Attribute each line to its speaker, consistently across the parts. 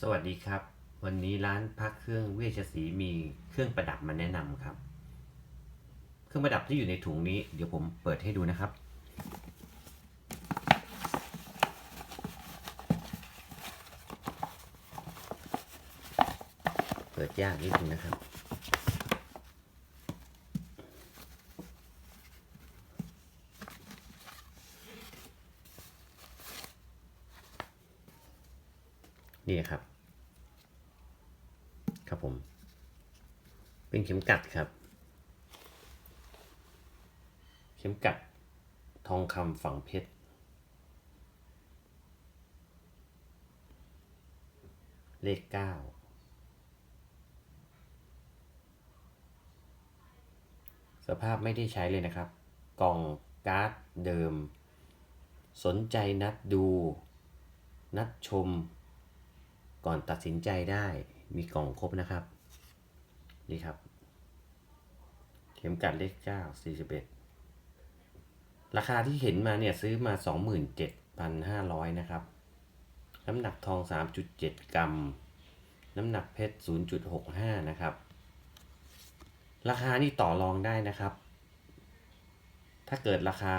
Speaker 1: สวัสดีครับ วันนี้ร้านพักเครื่องเวชศรีมีเครื่องประดับมาแนะนำครับ เครื่องประดับที่อยู่ในถุงนี้ เดี๋ยวผมเปิดให้ดูนะครับ เปิดยากนิดนึงนะครับ นี่ครับ ครับผม เป็นเข็มกัดครับ เข็มกัด ทองคำฝังเพชรเลขเก้าสภาพไม่ได้ใช้เลยนะครับ กล่องการ์ดเดิม สนใจนัดดู นัดชม ก่อนตัดสินใจได้มีกล่องครบนะครับ นี่ครับ เข็มกัดเลขเก้าสี่สิบเอ็ดราคาที่เห็นมาเนี่ยซื้อมาสองหมื่นเจ็ดพันห้าร้อยนะครับ น้ำหนักทองสามจุดเจ็ดกรัม น้ำหนักเพชรศูนย์จุดหกห้านะครับ ราคานี่ต่อรองได้นะครับ ถ้าเกิดราคา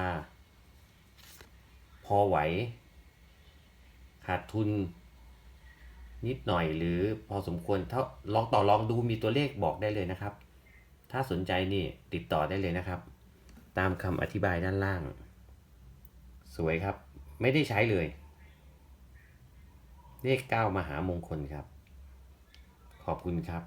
Speaker 1: พอไหว ขาดทุน นิดหน่อยหรือพอสมควรถ้าลองต่อลองดูมีตัวเลขบอกได้เลยนะครับ ถ้าสนใจนี่ติดต่อได้เลยนะครับ ตามคำอธิบายด้านล่าง สวยครับ ไม่ได้ใช้เลย เลขเก้ามหามงคลครับ ขอบคุณครับ